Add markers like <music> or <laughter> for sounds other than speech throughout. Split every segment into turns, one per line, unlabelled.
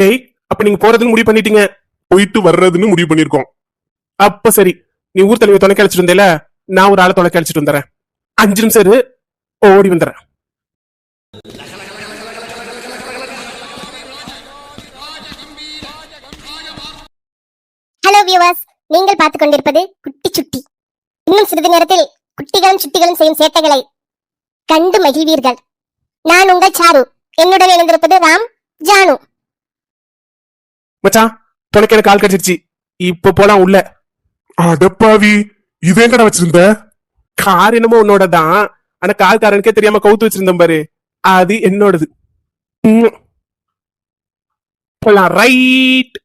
டேய் அப்ப நீங்க போறதுன்னு முடிவு பண்ணிட்டீங்க
போயிட்டு வர்றதுன்னு முடிவு பண்ணிருக்கோம்
அப்ப சரி நீ ஊர் தலைவர் தொலைக்க அழைச்சிட்டு இருந்தேல நான் ஒரு ஆளை தொலைக்க அழைச்சிட்டு வந்துறேன் அஞ்சு நிமிஷம் இரு ஓடி வந்துடுறேன்
ஹலோ வியூவர்ஸ் நீங்கள் பார்த்து கொண்டிருப்பது குட்டி சுட்டி இன்னும் சிறிது நேரத்தில் குட்டிகளும் சுட்டிகளும் செய்யும் சேட்டைகளை கண்டு மகிழ்வீர்கள் நான் உங்கள் சாரு என்னுடன் இணைந்திருப்பது ராம் ஜானு
மச்சான் தொலைக்கல கால் கடிச்சிருச்சு இப்ப போலாம் உள்ள
அடப்பாவி இதே கடை வச்சிருந்த
கார் என்னமோ உன்னோட தான் ஆனா காரனுக்கே தெரியாம கவுத்து வச்சிருந்த பாரு அது என்னோடது போலாம் ரைட்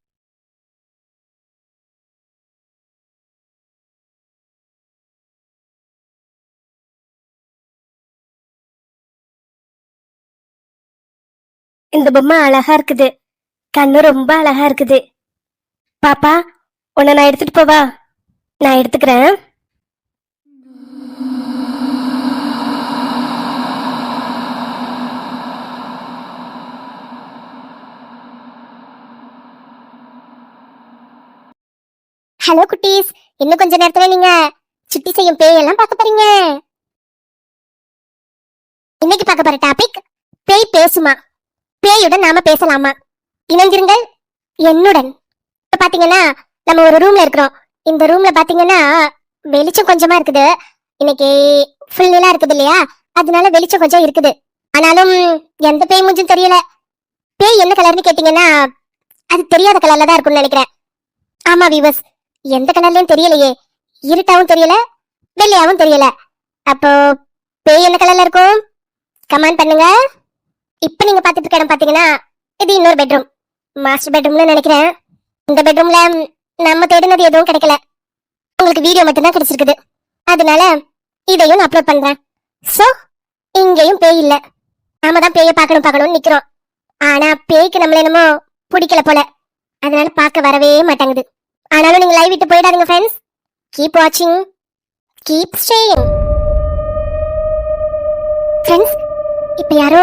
இந்த பொம்மை அழகா இருக்குது கண்ணு ரொம்ப அழகா இருக்குது பாப்பா உன்னை நான் எடுத்துட்டு போவா நான் எடுத்துக்கிறேன் ஹலோ குட்டீஸ் இன்னும் கொஞ்ச நேரத்துல நீங்க சுட்டி செய்யும் பேய் எல்லாம் பார்க்க போறீங்க இன்னைக்கு பார்க்க போற டாபிக் பேய் பேசுமா பேயுடன் நாம பேசலாமா இணைந்திருங்கள் என்னுடன் இப்ப பாத்தீங்கன்னா நம்ம ஒரு ரூம்ல இருக்கிறோம் இந்த ரூம்ல பாத்தீங்கன்னா வெளிச்சம் கொஞ்சமா இருக்குது இன்னைக்கு ஃபுல் நிலா இருக்குது இல்லையா அதனால வெளிச்சம் கொஞ்சம் இருக்குது ஆனாலும் எந்த பேய் முஞ்சும் தெரியல பேய் என்ன கலர்னு கேட்டீங்கன்னா அது தெரியாத கலர்ல தான் இருக்கும்னு நினைக்கிறேன் ஆமா விவஸ் எந்த கலர்லயும் தெரியலையே இருட்டாவும் தெரியல வெள்ளையாவும் தெரியல அப்போ பேய் என்ன கலர்ல இருக்கும் கமெண்ட் பண்ணுங்க இப்ப நீங்க பாத்துட்டு இருக்க இடம் பாத்தீங்கன்னா இது இன்னொரு பெட்ரூம் மாஸ்டர் பெட்ரூம்ல நினைக்கிறேன் இந்த பெட்ரூம்ல நம்ம தேடினது எதுவும் கிடைக்கல உங்களுக்கு வீடியோ மட்டும்தான் கிடைச்சிருக்குது அதனால இதையும் நான் அப்லோட் பண்றேன் ஸோ இங்கேயும் பேய் இல்லை நாம தான் பேயை பார்க்கணும் பார்க்கணும்னு நிற்கிறோம் ஆனா பேய்க்கு நம்மள என்னமோ பிடிக்கல போல அதனால பார்க்க வரவே மாட்டாங்குது ஆனாலும் நீங்க லைவ் விட்டு போயிடாதீங்க ஃப்ரெண்ட்ஸ் கீப் வாட்சிங் கீப் ஸ்டேயிங் ஃப்ரெண்ட்ஸ் இப்போ யாரோ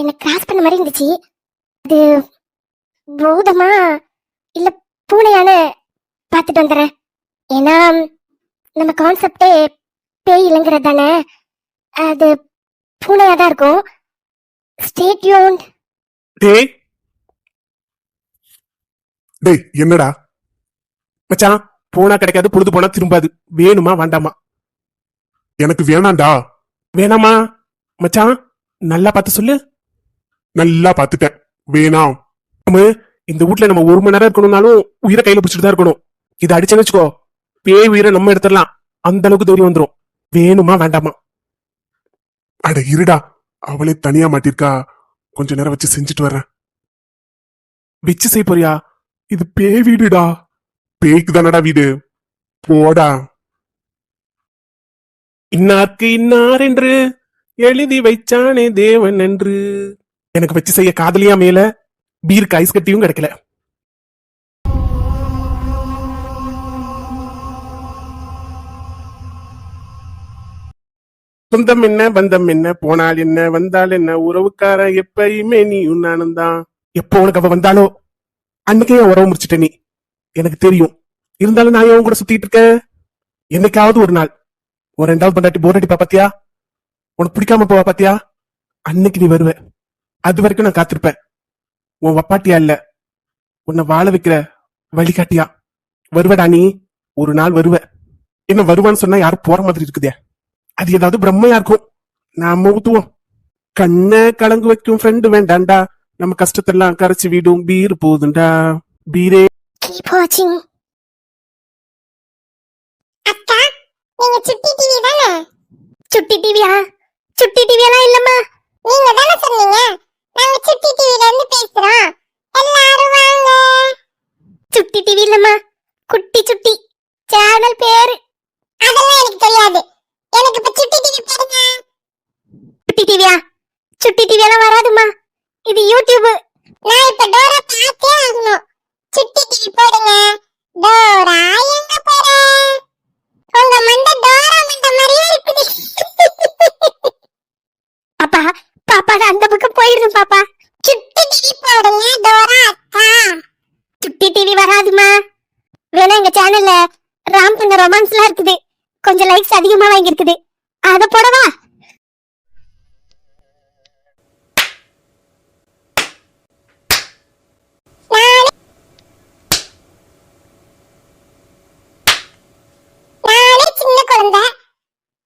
என்னை கிராஸ் பண்ண மாதிரி இருந்துச்சு அது பூதமா இல்ல பூனையானு பார்த்துட்டு வந்துடுறேன் ஏன்னா நம்ம கான்செப்டே பேய் இல்லைங்கிறது தானே அது பூனையா தான் இருக்கும் ஸ்டேட்யூன்
டேய் டேய் என்னடா
மச்சான் போனா கிடைக்காது பொழுது போனா திரும்பாது வேணுமா வேண்டாமா
எனக்கு வேணாண்டா
வேணாமா மச்சான் நல்லா பார்த்து சொல்லு
நல்லா பார்த்துட்டேன் வேணாம்
நம்ம இந்த வீட்டுல நம்ம ஒரு மணி நேரம் இருக்கணும்னாலும் உயிரை கையில பிடிச்சிட்டு தான் இருக்கணும் இதை அடிச்சேன்னு வச்சுக்கோ பேய் உயிரை நம்ம எடுத்துடலாம் அந்த அளவுக்கு தைரியம் வந்துடும் வேணுமா வேண்டாமா
அட இருடா அவளே தனியா மாட்டிருக்கா கொஞ்ச நேரம் வச்சு செஞ்சுட்டு வர்றேன்
வச்சு செய்ய போறியா இது பேய் வீடுடா
பேய்க்கு தானடா வீடு போடா
இன்னார்க்கு இன்னார் என்று எழுதி வைச்சானே தேவன் என்று எனக்கு வச்சு செய்ய காதலியா மேல பீருக்கு ஐஸ் கட்டியும் கிடைக்கல சொந்தம் என்ன பந்தம் என்ன போனால் என்ன வந்தால் என்ன உறவுக்கார எப்பயுமே நீ நானும் தான் எப்போ உனக்கு அவ வந்தாலோ அன்னைக்கே உறவு முடிச்சுட்ட நீ எனக்கு தெரியும் இருந்தாலும் நான் அவன் கூட சுத்திட்டு இருக்கேன் என்னைக்காவது ஒரு நாள் ஒரு ரெண்டாவது பண்டாட்டி போர் அடிப்பா பாத்தியா உனக்கு பிடிக்காம போவா பாத்தியா அன்னைக்கு நீ வருவ அது வரைக்கும் நான் காத்திருப்பேன் உன் வப்பாட்டியா இல்ல உன்னை வாழ வைக்கிற வழிகாட்டியா வருவடா நீ ஒரு நாள் வருவ என்ன வருவான்னு சொன்னா யாரும் போற மாதிரி இருக்குதே அது ஏதாவது பிரம்மையா இருக்கும் நாம ஊத்துவோம் கண்ண கலங்கு வைக்கும் ஃப்ரெண்டு வேண்டாண்டா நம்ம கஷ்டத்தெல்லாம் கரைச்சு விடும் பீர் போகுதுண்டா பீரே
அக்கா சுட்டி டிவி
சுட்டி டிவியா சுட்டி இல்லம்மா
நீங்க தானே சொன்னீங்க நாங்க சுட்டி டிவில இருந்து பேசுறோம் எல்லாரும் வாங்க
சுட்டி டிவி இல்லம்மா குட்டி சுட்டி சேனல் பேரு
அதெல்லாம் எனக்கு தெரியாது எனக்கு இப்ப சுட்டி டிவி பாருங்க
சுட்டி டிவியா சுட்டி டிவி எல்லாம் வராதுமா இது யூடியூப்
நான் இப்ப டோரா பார்த்தே ஆகணும் சுட்டி டிவி போடுங்க டோரா எங்க போற உங்க
லைக்ஸ் அதிகமா வாங்கியிருக்குது அத போடவா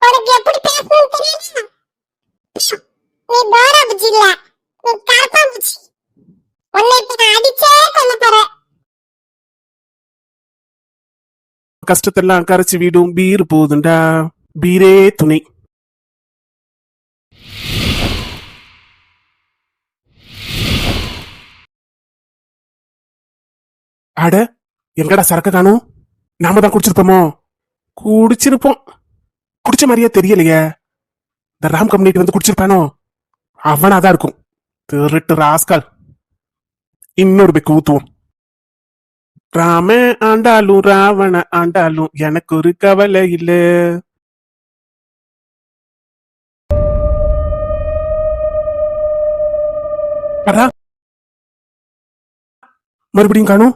நீ பாரா புஜி இல்ல நீ கருப்பா புஜி உன்னை இப்ப நான் அடிச்சே கொல்ல போறேன்
கஷ்டத்தெல்லாம் கரைச்சி விடும் பீர் போதுண்டா பீரே துணை அட எங்கடா சரக்கு காணும் நாம தான் குடிச்சிருப்போமோ குடிச்சிருப்போம் குடிச்ச மாதிரியே தெரியலையே இந்த ராம் கம்யூனிட்டி வந்து குடிச்சிருப்பானோ அவனாதான் இருக்கும் திருட்டு ராஸ்கால் இன்னொரு பெக்கு ஊத்துவோம் ராம ஆண்டாலும் ராவண ஆண்டாலும் எனக்கு ஒரு கவலை இல்ல மறுபடியும் காணும்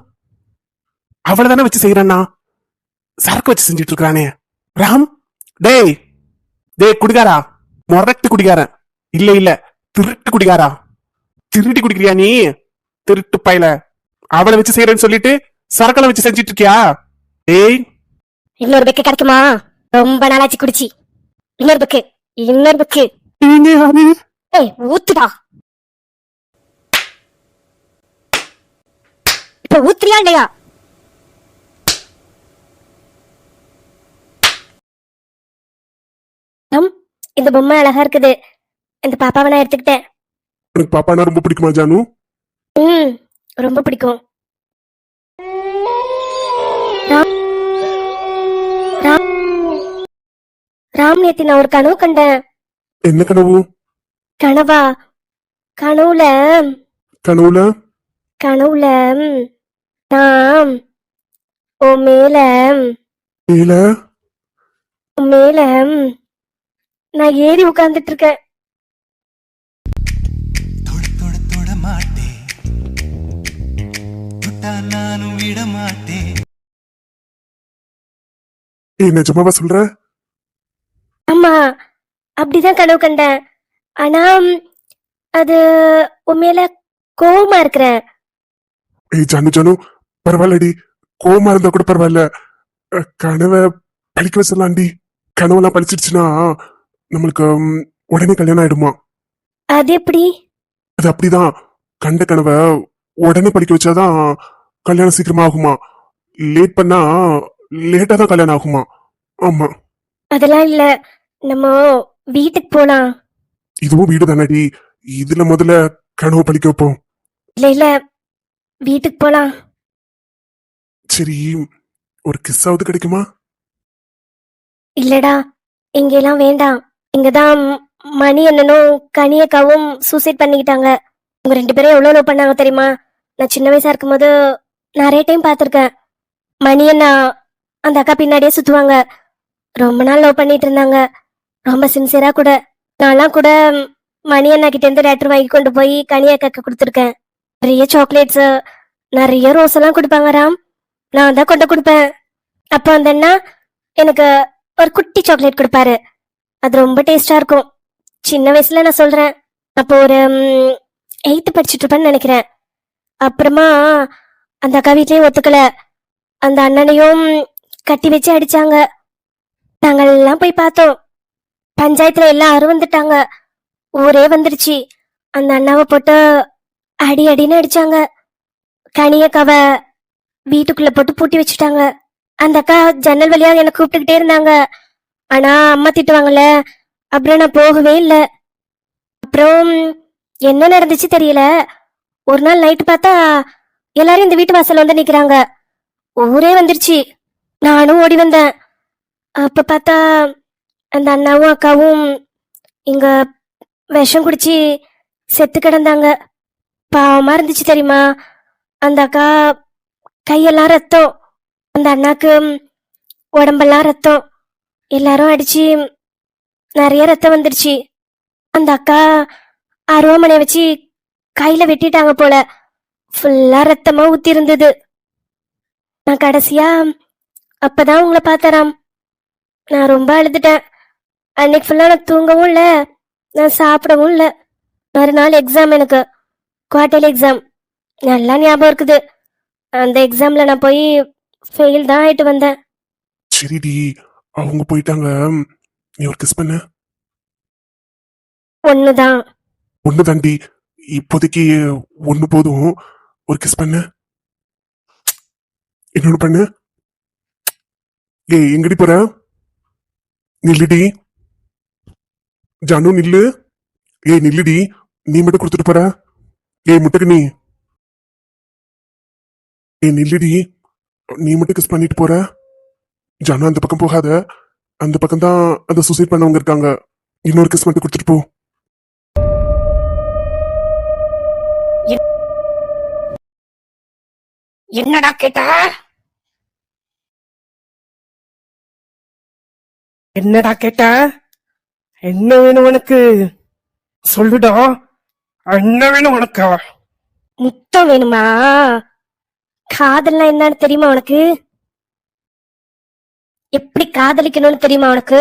அவளை வச்சு செய்யறானா சரக்கு வச்சு செஞ்சுட்டு இருக்கானே ராம் டேய் டேய் குடிகாரா முரட்டு குடிகாரன் இல்ல இல்ல திருட்டு குடிகாரா திருட்டு குடிக்கிறியா நீ திருட்டு பயல அவளை வச்சு செய்யறேன்னு சொல்லிட்டு சரக்கலை வச்சு செஞ்சிட்டு இருக்கியா ஏய்
இன்னொரு பெக்கு கிடைக்குமா ரொம்ப நாளாச்சு குடிச்சி இன்னொரு பெக்கு இன்னொரு பெக்கு ஏய் ஊத்துடா இப்ப ஊத்துறியா இல்லையா இந்த பொம்மை அழகா இருக்குது இந்த பாப்பாவை நான் எடுத்துக்கிட்டேன்
உனக்கு பாப்பானா ரொம்ப பிடிக்குமா ஜானு
ம் ரொம்ப பிடிக்கும் ராம் நேத்தி நான் ஒரு கனவு கண்டேன் என்ன கனவு கனவா கனவுல கனவுல கனவுல நான் ஓ மேல மேல மேல நான் ஏறி உட்கார்ந்துட்டு இருக்கேன்
நானும் விட மாட்டேன் ஏ நிஜமாவா சொல்ற
ஆமா அப்படிதான் கனவு கண்டேன் ஆனா அது உண்மையில கோவமா இருக்கிறேன்
ஏய் ஜானு ஜானு பரவாயில்லடி கோவமா இருந்தா கூட பரவாயில்ல கனவை பழிக்க வச்சிடலாம்டி கனவுலாம் பழிச்சிடுச்சுன்னா நம்மளுக்கு உடனே கல்யாணம் ஆயிடுமா அது எப்படி அது அப்படிதான் கண்ட கனவை உடனே படிக்க வச்சாதான் கல்யாணம் சீக்கிரமா ஆகுமா லேட் பண்ணா லேட்டா தான் கல்யாணம் ஆகுமா ஆமா
அதெல்லாம் இல்ல நம்ம வீட்டுக்கு போலாம்
இதுவும் வீடு தானடி இதுல முதல்ல கனவு பழிக்க வைப்போம்
இல்ல இல்ல வீட்டுக்கு போலாம்
சரி ஒரு கிஸ்ஸாவது கிடைக்குமா
இல்லடா எல்லாம் வேண்டாம் இங்கதான் மணி அண்ணனும் கனியக்காவும் சூசைட் பண்ணிக்கிட்டாங்க உங்க ரெண்டு பேரும் எவ்வளவு லவ் பண்ணாங்க தெரியுமா நான் சின்ன வயசா இருக்கும்போது நிறைய டைம் பார்த்துருக்கேன் மணி அண்ணா அந்த அக்கா பின்னாடியே சுத்துவாங்க ரொம்ப நாள் லவ் பண்ணிட்டு இருந்தாங்க ரொம்ப சின்சியரா கூட நான்லாம் கூட மணி அண்ணா கிட்ட இருந்து லெட்டர் வாங்கி கொண்டு போய் கனியா அக்காக்கு கொடுத்துருக்கேன் நிறைய சாக்லேட்ஸ் நிறைய ரோஸ் எல்லாம் கொடுப்பாங்க ராம் நான் தான் கொண்டு கொடுப்பேன் அப்போ அந்த அண்ணா எனக்கு ஒரு குட்டி சாக்லேட் கொடுப்பாரு அது ரொம்ப டேஸ்டா இருக்கும் சின்ன வயசுல நான் சொல்றேன் அப்போ ஒரு எயித்து படிச்சுட்டு இருப்பேன்னு நினைக்கிறேன் அப்புறமா அந்த அக்கா வீட்லயும் ஒத்துக்கல அந்த அண்ணனையும் கட்டி வச்சு அடிச்சாங்க எல்லாம் போய் பார்த்தோம் பஞ்சாயத்துல எல்லாம் அருவந்துட்டாங்க ஊரே வந்துருச்சு அந்த அண்ணாவை போட்டு அடி அடின்னு அடிச்சாங்க கவ வீட்டுக்குள்ள போட்டு பூட்டி வச்சுட்டாங்க அந்த அக்கா ஜன்னல் வழியா என்னை கூப்பிட்டுக்கிட்டே இருந்தாங்க ஆனா அம்மா திட்டுவாங்கல்ல அப்புறம் நான் போகவே இல்லை அப்புறம் என்ன நடந்துச்சு தெரியல ஒரு நாள் நைட்டு பார்த்தா எல்லாரும் இந்த வீட்டு வாசல் வந்து நிக்கிறாங்க ஊரே வந்துருச்சு நானும் ஓடி வந்தேன் அப்போ பார்த்தா அந்த அண்ணாவும் அக்காவும் இங்க விஷம் குடிச்சு செத்து கிடந்தாங்க பாவமாக இருந்துச்சு தெரியுமா அந்த அக்கா கையெல்லாம் ரத்தம் அந்த அண்ணாக்கு உடம்பெல்லாம் ரத்தம் எல்லாரும் அடிச்சு நிறைய ரத்தம் வந்துடுச்சு அந்த அக்கா அருவாமனையை வச்சு கையில வெட்டிட்டாங்க போல ஃபுல்லா ரத்தமா ஊத்தி இருந்தது நான் கடைசியா அப்பதான் உங்களை பார்த்தாராம் நான் ரொம்ப அழுதுட்டேன் அன்னைக்கு ஃபுல்லாக நான் தூங்கவும் இல்லை நான் சாப்பிடவும் இல்லை மறுநாள் எக்ஸாம் எனக்கு குவார்டர்லி எக்ஸாம் நல்லா ஞாபகம் இருக்குது அந்த எக்ஸாம்ல நான் போய் ஃபெயில் தான் ஆயிட்டு வந்தேன்
சரிடி அவங்க போயிட்டாங்க நீ ஒரு கிஸ் பண்ண தான் ஒண்ணு தாண்டி இப்போதைக்கு ஒன்று போதும் ஒரு கிஸ் பண்ண இன்னொன்னு பண்ணு ஏய் எங்கடி போற நில்லுடி ஜானு நில்லு ஏய் நில்லுடி நீ மட்டும் கொடுத்துட்டு போற ஏய் முட்டுக்கு நீ ஏய் நில்லுடி நீ மட்டும் கிஸ் பண்ணிட்டு போற ஜானு அந்த பக்கம் போகாத அந்த பக்கம் தான் அந்த சூசைட் பண்ணவங்க இருக்காங்க இன்னொரு கிஸ் மட்டும் கொடுத்துட்டு போ
என்னடா கேட்டா என்னடா கேட்ட என்ன வேணும் உனக்கு சொல்லுடா என்ன வேணும் உனக்கு
முத்தம் வேணுமா காதல்னா என்னன்னு தெரியுமா உனக்கு எப்படி காதலிக்கணும்னு தெரியுமா உனக்கு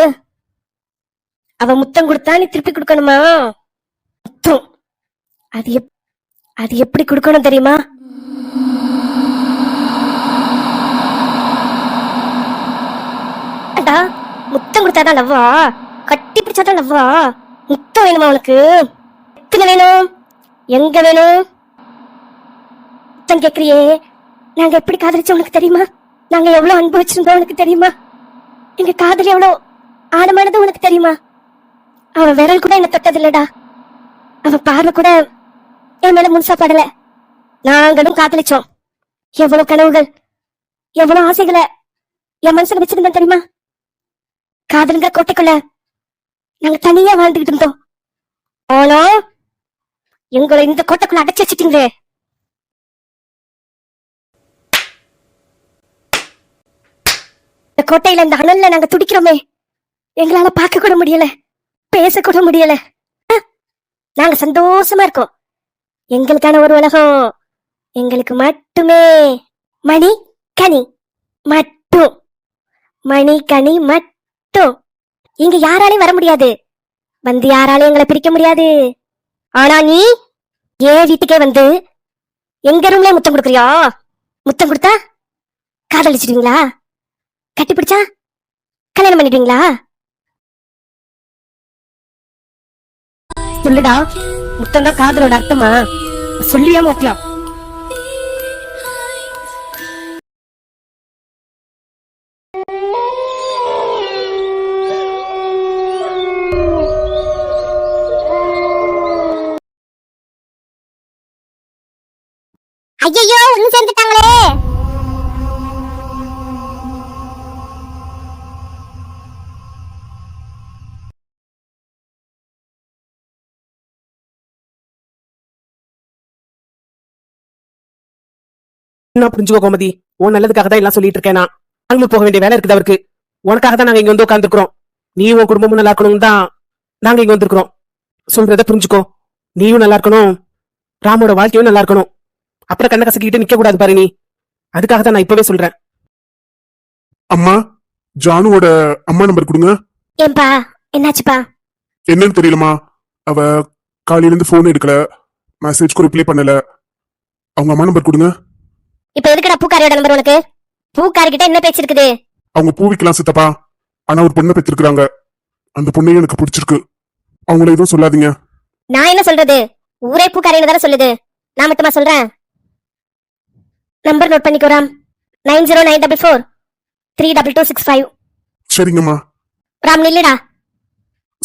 அவ முத்தம் கொடுத்தா நீ திருப்பி கொடுக்கணுமா முத்தம் அது எப் அது எப்படி கொடுக்கணும் தெரியுமா அடா முத்தம் கொடுத்தாதான் லவ்வா கட்டி பிடிச்சாதான் லவ்வா முத்தம் வேணுமா உனக்கு எத்தனை வேணும் எங்க வேணும் முத்தம் கேக்குறியே நாங்க எப்படி காதலிச்சோம் உனக்கு தெரியுமா நாங்க எவ்வளவு அனுபவிச்சிருந்தோம் உனக்கு தெரியுமா எங்க காதல் எவ்வளவு ஆழமானது உனக்கு தெரியுமா அவன் விரல் கூட என்ன தொட்டது இல்லடா அவன் பார்வை கூட என் மேல முழுசா படல நாங்களும் காதலிச்சோம் எவ்வளவு கனவுகள் எவ்வளவு ஆசைகளை என் மனசுல வச்சிருந்தேன் தெரியுமா காதலுங்க கோட்டைக்குள்ள நாங்க தனியா வாழ்ந்துகிட்டு இருந்தோம் ஆனா எங்களை இந்த கோட்டைக்குள்ள அடைச்சு வச்சிட்டீங்களே இந்த கோட்டையில இந்த அனல்ல நாங்க துடிக்கிறோமே எங்களால பார்க்க கூட முடியல பேச கூட முடியல நாங்க சந்தோஷமா இருக்கோம் எங்களுக்கான ஒரு உலகம் எங்களுக்கு மட்டுமே மணி கனி மட்டும் மணி கனி மட்டும் மட்டும் இங்க யாராலையும் வர முடியாது வந்து யாராலையும் எங்களை பிரிக்க முடியாது ஆனா நீ ஏன் வீட்டுக்கே வந்து எங்க ரூம்ல முத்தம் கொடுக்குறியா முத்தம் கொடுத்தா காதலிச்சிருவீங்களா கட்டிப்பிடிச்சா கல்யாணம் பண்ணிடுவீங்களா
சொல்லுடா முத்தம் தான் காதலோட அர்த்தமா சொல்லியா மோக்கலாம்
என்ன புரிஞ்சுக்கோ கோமதி உன் நல்லதுக்காக தான் எல்லாம் சொல்லிட்டு இருக்கேன் நான் அங்க போக வேண்டிய வேலை இருக்குது அவருக்கு உனக்காக தான் நாங்க இங்க வந்து உட்காந்துருக்கோம் நீ உன் குடும்பமும் நல்லா இருக்கணும் தான் நாங்க இங்க வந்திருக்கிறோம் சொல்றத புரிஞ்சுக்கோ நீயும் நல்லா இருக்கணும் ராமோட வாழ்க்கையும் நல்லா இருக்கணும் அப்புறம் கண்ணை கசக்கிட்டு நிக்க கூடாது பாரு நீ அதுக்காக தான் நான் இப்பவே சொல்றேன்
அம்மா ஜானுவோட அம்மா நம்பர் கொடுங்க
ஏன்பா என்னாச்சுப்பா
என்னன்னு தெரியலமா அவ காலையில இருந்து போன் எடுக்கல மெசேஜ்க்கு ரிப்ளை பண்ணல அவங்க அம்மா நம்பர் கொடுங்க
இப்ப எதுக்குடா பூக்காரியோட நம்பர் உனக்கு பூக்காரி கிட்ட என்ன பேச்சு இருக்குது
அவங்க பூ விற்கலாம் சித்தப்பா ஆனா ஒரு பொண்ணை பெற்றிருக்கிறாங்க அந்த பொண்ணே எனக்கு பிடிச்சிருக்கு அவங்கள எதுவும் சொல்லாதீங்க
நான் என்ன சொல்றது ஊரே பூக்காரின்னு தானே சொல்லுது நான் மட்டுமா சொல்றேன் நம்பர் நோட் பண்ணிக்கோராம் nine zero nine double four three double two six five சரிங்கம்மா ராம் நில்லுடா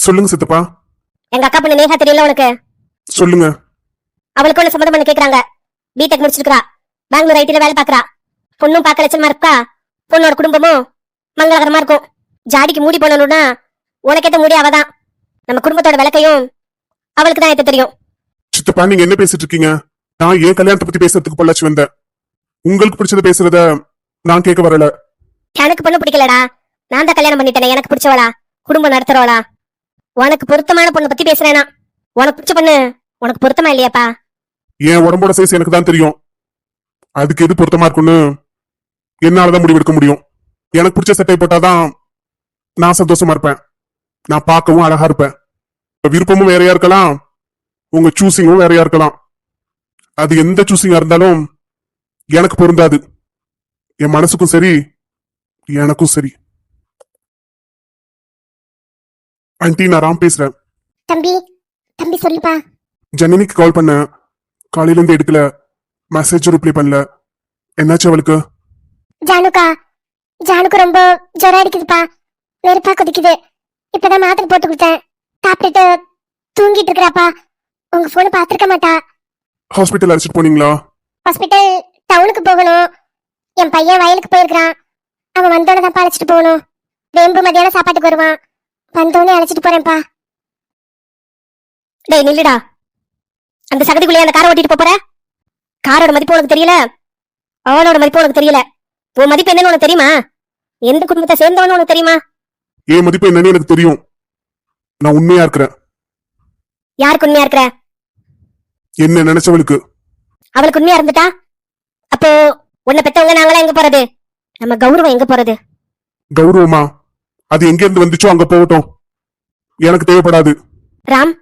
சொல்லுங்க சித்தப்பா எங்க அக்கா பண்ண நேஹா தெரியல உனக்கு சொல்லுங்க அவளுக்கு ஒண்ணு சம்மந்தம் பண்ண கேக்குறாங்க பிடெக் முடிச்சிருக்கிறா பெங்களூர் ஐடில வேலை பாக்குறா பொண்ணும் பார்க்க லட்சமா இருக்கா பொண்ணோட குடும்பமும் மங்களகரமா இருக்கும் ஜாடிக்கு மூடி போனா உனக்கேத்த மூடி அவதான் நம்ம குடும்பத்தோட விளக்கையும் அவளுக்கு தான் ஏத்த தெரியும்
சித்தப்பா நீங்க என்ன பேசிட்டு இருக்கீங்க நான் ஏன் கல்யாணத்தை பத்தி பேசுறதுக்கு பொள்ளாச்சு வந்தேன் உங்களுக்கு பிடிச்சது பேசுறத நான் கேட்க வரல
எனக்கு பொண்ணு பிடிக்கலடா நான் தான் கல்யாணம் பண்ணிட்டேன் எனக்கு பிடிச்சவளா குடும்பம் நடத்துறவளா உனக்கு பொருத்தமான பொண்ணு பத்தி பேசுறேனா உனக்கு பிடிச்ச பொண்ணு உனக்கு பொருத்தமா இல்லையாப்பா
என் உடம்போட சைஸ் எனக்கு தான் தெரியும் அதுக்கு எது பொருத்தமா இருக்கும்னு என்னாலதான் முடிவெடுக்க முடியும் எனக்கு பிடிச்ச சட்டை போட்டாதான் நான் சந்தோஷமா இருப்பேன் நான் பார்க்கவும் அழகா இருப்பேன் விருப்பமும் வேறையா இருக்கலாம் உங்க சூசிங்கும் வேறையா இருக்கலாம் அது எந்த சூசிங்கா இருந்தாலும் எனக்கு பொருந்தாது என் மனசுக்கும் சரி எனக்கும் சரி ஆண்டி நான் ராம் பேசுறேன்
தம்பி தம்பி சொல்லுப்பா
ஜனனிக்கு கால் பண்ண காலையில இருந்து எடுக்கல மெசேஜ் ரிப்ளை பண்ணல என்னாச்சு அவளுக்கு
ஜானுக்கா ஜானுக்கு ரொம்ப ஜுரம் அடிக்குதுப்பா வெறுப்பா கொதிக்குது இப்பதான் மாத்திரை போட்டு கொடுத்தேன் சாப்பிட்டுட்டு தூங்கிட்டு இருக்கிறாப்பா உங்க போன பாத்திருக்க மாட்டா
ஹாஸ்பிட்டல் அழைச்சிட்டு போனீங்களா
ஹாஸ்பிட்டல் டவுனுக்கு போகணும் என் பையன் வயலுக்கு போயிருக்கிறான் அவன் வந்தோடனே அழைச்சிட்டு போகணும் வேம்பு மதியான சாப்பாட்டுக்கு வருவான் வந்தோடனே அழைச்சிட்டு போறேன்ப்பா டேய் நில்லுடா அந்த சகதிக்குள்ளே அந்த காரை ஓட்டிட்டு போறேன் காரோட மதிப்பு உனக்கு தெரியல அவனோட மதிப்பு உனக்கு தெரியல உன் மதிப்பு என்னன்னு உனக்கு தெரியுமா எந்த குடும்பத்தை சேர்ந்தவனு உனக்கு தெரியுமா
ஏ மதிப்பு என்னன்னு எனக்கு தெரியும் நான் உண்மையா இருக்கிறேன் யாருக்கு உண்மையா இருக்கிற என்ன நினைச்சவளுக்கு
அவளுக்கு உண்மையா இருந்துட்டா அப்போ உன்னை பெத்தவங்க நாங்களா எங்க போறது நம்ம கௌரவம் எங்க போறது
கௌரவமா அது எங்க இருந்து வந்துச்சோ அங்க போகட்டும் எனக்கு தேவைப்படாது
ராம்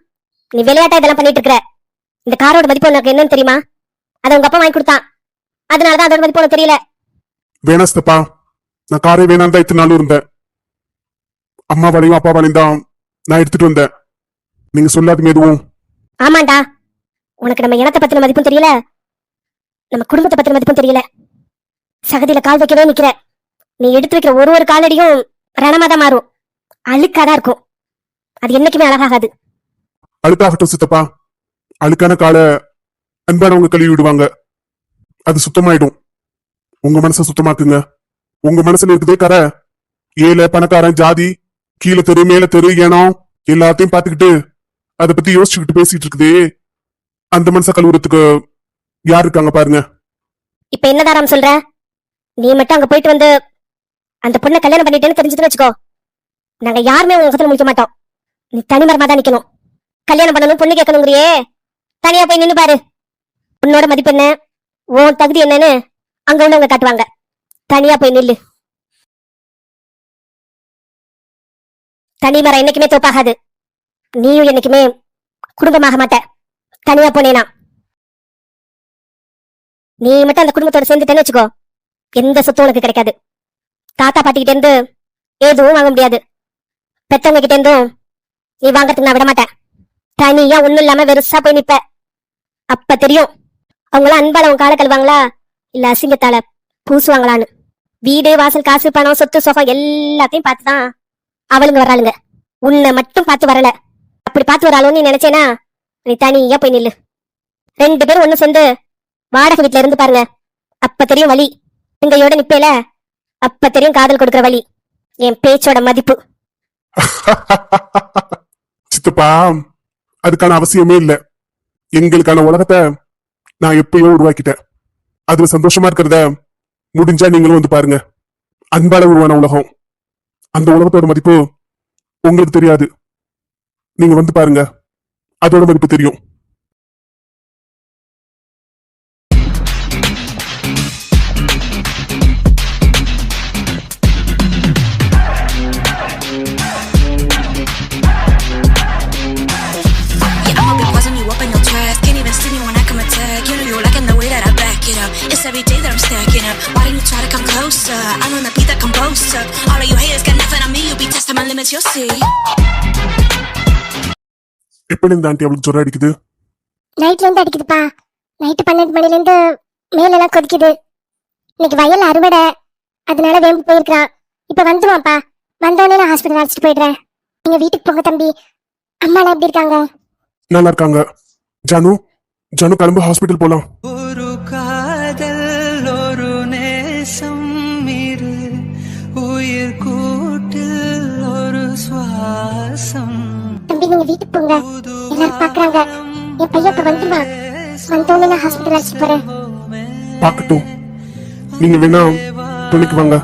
நீ விளையாட்டா இதெல்லாம் பண்ணிட்டு இருக்க இந்த காரோட மதிப்பு உனக்கு என்னன்னு தெரியுமா அதை உங்க அப்பா வாங்கி கொடுத்தான் அதனாலதான் அதோட மதிப்பு தெரியல
வேணாஸ்தப்பா நான் காரை வேணாம் தான் இத்தனை நாள் இருந்தேன் அம்மா வலையும் அப்பா வலையும் தான் நான் எடுத்துட்டு வந்தேன் நீங்க சொல்லாதீங்க எதுவும்
ஆமாண்டா உனக்கு நம்ம இனத்தை பத்தின மதிப்பும் தெரியல நம்ம குடும்பத்தை பத்தின மதிப்பும் தெரியல சகதியில கால் வைக்கவே நிக்கிற நீ எடுத்து வைக்கிற ஒரு ஒரு காலடியும் ரணமா தான் மாறும் அழுக்காதான் இருக்கும் அது என்னைக்குமே அழகாகாது
அழுக்காகட்டும் சித்தப்பா அழுக்கான காலை அன்பானவங்க கழுவி விடுவாங்க அது சுத்தமாயிடும் உங்க மனசை சுத்தமாக்குங்க உங்க மனசுல இருக்குதே கரை ஏழை பணக்காரன் ஜாதி கீழே தெரு மேல தெரு ஏனம் எல்லாத்தையும் பார்த்துக்கிட்டு அதை பத்தி யோசிச்சுக்கிட்டு பேசிட்டு இருக்குதே அந்த மனசை கழுவுறதுக்கு யார் இருக்காங்க பாருங்க
இப்ப என்னதாராம் சொல்ற நீ மட்டும் அங்க போயிட்டு வந்து அந்த பொண்ணை கல்யாணம் பண்ணிட்டேன்னு தெரிஞ்சுட்டு வச்சுக்கோ நாங்க யாருமே உங்க முகத்துல முடிக்க மாட்டோம் நீ தனிமரமா தான் நிக்கணும் கல்யாணம் பண்ணணும் பொண்ணு கேட்கணுங்கிறியே தனியா போய் நின்னு பாரு உன்னோட மதிப்பு என்ன உன் தகுதி என்னன்னு அங்க உள்ளவங்க காட்டுவாங்க தனியா போய் நில்லு தனி மரம் என்னைக்குமே தோப்பாகாது நீயும் என்னைக்குமே குடும்பமாக மாட்ட தனியா போனேனா நீ மட்டும் அந்த குடும்பத்தோட சேர்ந்துட்டேன்னு வச்சுக்கோ எந்த சொத்தும் உனக்கு கிடைக்காது தாத்தா பாட்டிக்கிட்ட இருந்து எதுவும் வாங்க முடியாது பெத்தவங்க கிட்ட இருந்தும் நீ வாங்கறதுக்கு நான் விட மாட்டேன் தனியா ஒண்ணும் இல்லாம வெறுசா போய் நிப்ப அப்ப தெரியும் அவங்களாம் அன்பால அவங்க காலை கழுவாங்களா இல்ல அசிங்கத்தால பூசுவாங்களான்னு வீடு வாசல் காசு பணம் சொத்து சொகம் எல்லாத்தையும் பார்த்துதான் அவளுங்க வராளுங்க உன்னை மட்டும் பார்த்து வரல அப்படி பார்த்து வராளோ நீ நினைச்சேனா நீ தனியா போய் நில்லு ரெண்டு பேரும் ஒண்ணு சேர்ந்து வாடகை வீட்டுல இருந்து பாருங்க அப்ப தெரியும் வழி எங்கையோட நிப்பேல அப்ப தெரியும் காதல் கொடுக்குற வழி என் பேச்சோட மதிப்பு
<laughs> சித்தப்பா அதுக்கான அவசியமே இல்லை எங்களுக்கான உலகத்தை நான் எப்பயோ உருவாக்கிட்டேன் அதுல சந்தோஷமா இருக்கிறத முடிஞ்சா நீங்களும் வந்து பாருங்க அன்பால உருவான உலகம் அந்த உலகத்தோட மதிப்பு உங்களுக்கு தெரியாது நீங்க வந்து பாருங்க அதோட மதிப்பு தெரியும் closer. I'm on the beat that composed All of you haters got nothing on me. You'll be testing my limits, you'll see. எப்படி இந்த ஆண்டி அவளுக்கு ஜுரம் அடிக்குது
நைட்ல இருந்து அடிக்குதுப்பா நைட்டு பன்னெண்டு மணில இருந்து மேலெல்லாம் கொதிக்குது இன்னைக்கு வயல் அறுவடை அதனால வேம்பு போயிருக்கான் இப்ப வந்துருவான்ப்பா வந்தோடனே நான் ஹாஸ்பிட்டல் அழைச்சிட்டு போயிடுறேன் நீங்க வீட்டுக்கு போங்க தம்பி அம்மா எல்லாம் எப்படி இருக்காங்க
நல்லா இருக்காங்க ஜனு ஜனு கிளம்பு ஹாஸ்பிட்டல் போலாம்
வீட்டுக்கு போங்க எல்லாரும் பாக்குறாங்க என் பையன் இப்ப வந்துருவான் வந்தோடனே நான் ஹாஸ்பிட்டல் அழைச்சு போறேன்
பார்க்கட்டும் நீங்க வேணா துணைக்கு வாங்க